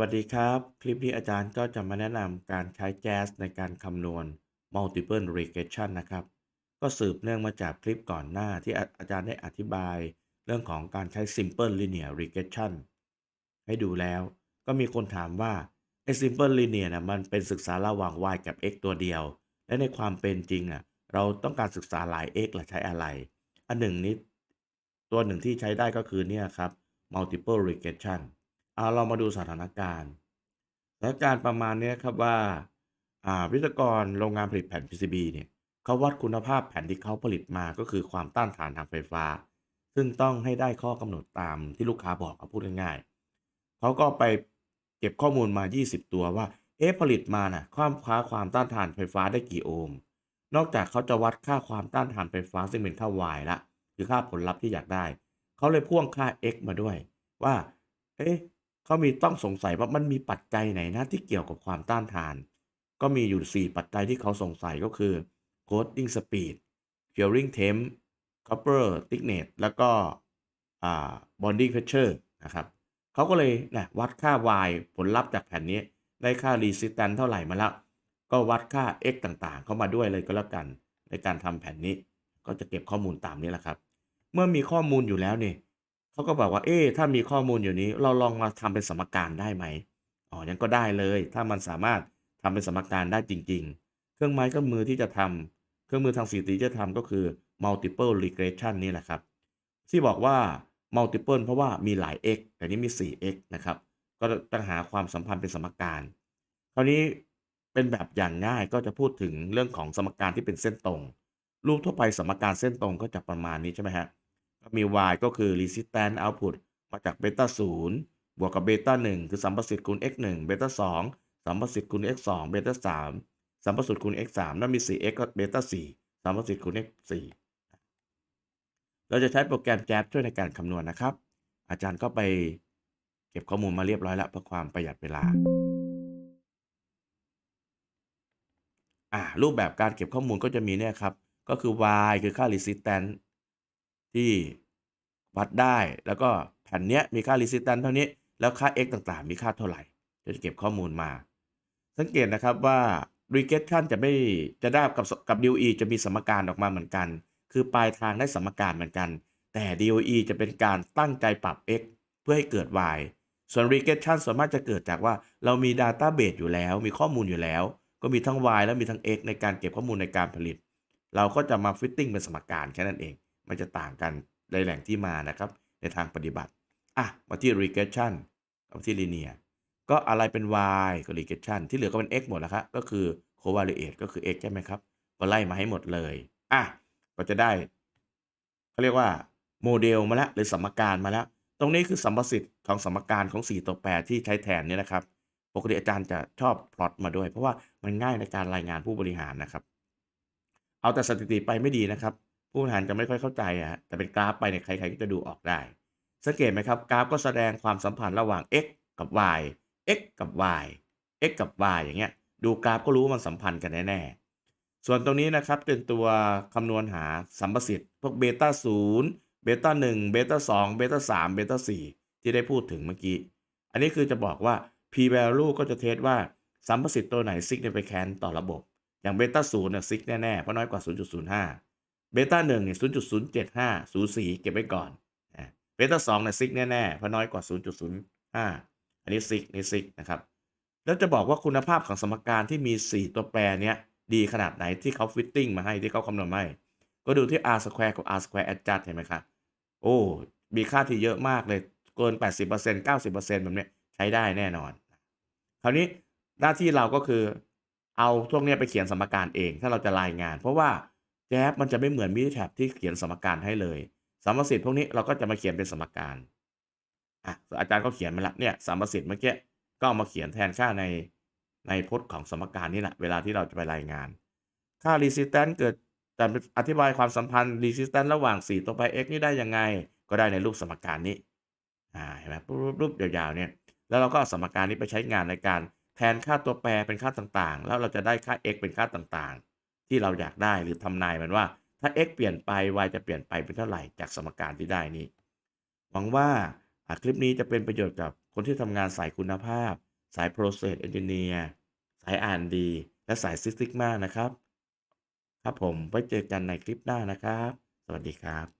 วัสดีครับ คลิปนี้อาจารย์ก็จะมาแนะนำการใช้ Jazz ในการคำนวณ Multiple Regression นะครับ ก็สืบเนื่องมาจากคลิปก่อนหน้าที่อาจารย์ได้อธิบายเรื่องของการใช้ Simple Linear Regression ให้ดูแล้วก็มีคนถามว่าไอ้ Simple Linear นะมันเป็นศึกษาระหว่าง y กับ x ตัวเดียว และในความเป็นจริงอะเราต้องการศึกษาหลาย x ล่ะใช้อะไร อันหนึ่งนี้ตัวหนึ่งที่ใช้ได้ก็คือเนี่ยครับ Multiple Regression เอาเรามาดูสถานการณ์สถานการณ์ประมาณเนี้ยครับว่าวิศวกรโรงงานผลิตแผ่น PCB เนี่ยเขาวัดคุณภาพแผ่นที่เขาผลิตมาก็คือความต้านทานทางไฟฟ้า ซึ่งต้องให้ได้ข้อกำหนดตามที่ลูกค้าบอกเอาพูดง่ายๆเขาก็ไปเก็บข้อมูลมา 20 ตัวว่าเอ๊ะผลิตมาน่ะความค่าความต้านทานไฟฟ้าได้กี่โอห์มนอกจากเขาจะวัดค่าความต้านทานไฟฟ้าซึ่งเป็นค่า Y ละ คือค่าผลลัพธ์ที่อยากได้ เขาเลยพ่วงค่า x มาด้วยว่า เอ๊ะ เขามีต้องสงสัยว่ามันมีปัจจัยไหนนะที่เกี่ยวกับความต้านทาน ก็มีอยู่ 4 ปัจจัยที่เขาสงสัยก็คือ coating speed curing temp copper thickness แล้วก็อ่า bonding pressure นะครับเขาก็เลยนะวัดค่า y ผลลัพธ์จากแผ่นนี้ ได้ค่า resistance เท่าไหร่มาแล้ว ก็วัดค่า x ต่างๆ เข้ามาด้วยเลยก็แล้วกัน ในการทำแผ่นนี้ ก็จะเก็บข้อมูลตามนี้แหละครับ เมื่อมีข้อมูลอยู่แล้วเนี่ย เขาก็บอกว่า เอ๊ะถ้ามีข้อมูลอยู่นี้ เราลองมาทำเป็นสมการได้ไหมอ๋อยังก็ได้เลย ถ้ามันสามารถทำเป็นสมการได้จริง ๆ เครื่องไม้เครื่องมือที่จะทำเครื่องมือทางสีตีจะทำก็คือ multiple regression นี่แหละครับ ที่บอกว่า multiple เพราะว่ามีหลาย x แต่นี้มี 4x นะครับ ก็ต้องหาความสัมพันธ์เป็นสมการ คราวนี้เป็นแบบอย่างง่ายก็จะพูดถึงเรื่องของสมการที่เป็นเส้นตรง รูปทั่วไปสมการเส้นตรงก็จะประมาณนี้ใช่ไหมฮะ ก็มี y ก็คือ resistance output มาจากเบต้า0บวกกับเบต้า1คือสัมประสิทธิ์คูณ x 1เบต้า2สัมประสิทธิ์คูณ x 2เบต้า3สัมประสิทธิ์คูณ x 3แล้วมี 4x ก็เบต้า4สัมประสิทธิ์คูณ x 4เราจะใช้โปรแกรม JAB ช่วยในการคำนวณนะครับ อาจารย์ก็ไปเก็บข้อมูลมาเรียบร้อยแล้วเพื่อความประหยัดเวลาอ่ารูปแบบการเก็บข้อมูลก็จะมีเนี่ยครับ ก็คือ y คือค่า resistance ที่วัดได้ แล้วก็แผ่นเนี้ยมีค่า resistance เท่านี้ แล้วค่า x ต่างๆ มีค่าเท่าไหร่จะเก็บข้อมูลมา สังเกตนะครับว่า regression จะไม่จะได้กับกับ DOE จะมีสมการออกมาเหมือนกัน คือปลายทางได้สมการเหมือนกัน แต่ DOE จะเป็นการตั้งใจปรับ x เพื่อให้เกิด y ส่วน regression ส่วนมากจะเกิดจากว่าเรามี database อยู่แล้ว มีข้อมูลอยู่แล้ว ก็มีทั้ง y และมีทั้ง x ในการเก็บข้อมูลในการผลิต เราก็จะมา fitting เป็นสมการแค่นั้นเอง มันจะต่างกันในแหล่งที่มานะครับ ในทางปฏิบัติ อะ มาที่ regression กับที่ linear ก็อะไรเป็น y ก็ regression ที่เหลือก็เป็น x หมดแล้วครับ ก็คือ covariate ก็คือ x ใช่ไหมครับ ก็ไล่มาให้หมดเลย อะ ก็จะได้เขาเรียกว่าโมเดลมาแล้วหรือสมการมาแล้ว ตรงนี้คือสัมประสิทธิ์ของสมการของ 4 ตัวแปรที่ใช้แทนนี่นะครับ ปกติอาจารย์จะชอบพลอตมาด้วย เพราะว่ามันง่ายในการรายงานผู้บริหารนะครับ เอาแต่สถิติไปไม่ดีนะครับ ผู้บริหารจะไม่ค่อยเข้าใจอะแต่เป็นกราฟไปเนี่ยใครๆก็จะดูออกได้ สังเกตไหมครับกราฟก็แสดงความสัมพันธ์ระหว่าง x กับ y x กับ y x กับ y อย่างเงี้ย ดูกราฟก็รู้ว่ามันสัมพันธ์กันแน่ๆส่วนตรงนี้นะครับเป็นตัวคำนวณหาสัมประสิทธิ์พวกเบต้า0เบต้า1เบต้า2เบต้า3เบต้า4ที่ได้พูดถึงเมื่อกี้ อันนี้คือจะบอกว่า p value ก็จะเทสว่าสัมประสิทธิ์ตัวไหน significant ต่อระบบ อย่างเบต้า0เนี่ย sig แน่ๆเพราะน้อยกว่า 0.05 เบต้า1เนี่ย0.075 04เก็บไว้ก่อนเบต้า2เนี่ย sig แน่ๆเพราะน้อยกว่า0.05อันนี้ sig นี่ sig นะครับ แล้วจะบอกว่าคุณภาพของสมการที่มี 4 ตัวแปรเนี้ยดีขนาดไหนที่เขา fitting มาให้ที่เขาคำนวณให้ ก็ดูที่ r square กับ r square adjust เห็นไหมครับโอ้ มีค่าที่เยอะมากเลยเกิน 80% 90%แบบเนี้ยใช้ได้แน่นอน คราวนี้หน้าที่เราก็คือเอาพวกนี้ไปเขียนสมการเองถ้าเราจะรายงาน เพราะว่า แจ๊บมันจะไม่เหมือนมินิแท็บที่เขียนสมการให้เลยสมประสิทธิ์พวกนี้เราก็จะมาเขียนเป็นสมการอะอาจารย์ก็เขียนมาละเนี่ยสมประสิทธิ์เมื่อกี้ก็เอามาเขียนแทนค่าในในพจน์ของสมการนี่แหละเวลาที่เราจะไปรายงาน ค่า resistance เกิดแต่อธิบายความสัมพันธ์ resistance ระหว่าง 4 ตัวไป x นี่ได้ยังไง ก็ได้ในรูปสมการนี้อ่าเห็นไหมรูปๆยาวๆเนี่ยแล้วเราก็เอาสมการนี้ไปใช้งานในการแทนค่าตัวแปรเป็นค่าต่างๆ แล้วเราจะได้ค่า x เป็นค่าต่างๆ ที่เราอยากได้หรือทำนายมันว่าถ้า x เปลี่ยนไป y จะเปลี่ยนไปเป็นเท่าไหร่จากสมการที่ได้นี้ หวังว่าคลิปนี้จะเป็นประโยชน์กับคนที่ทำงานสายคุณภาพ สาย Process Engineer สายอ่านดี และสายซิสติกมากนะครับ ครับผมไว้เจอกันในคลิปหน้านะครับ สวัสดีครับ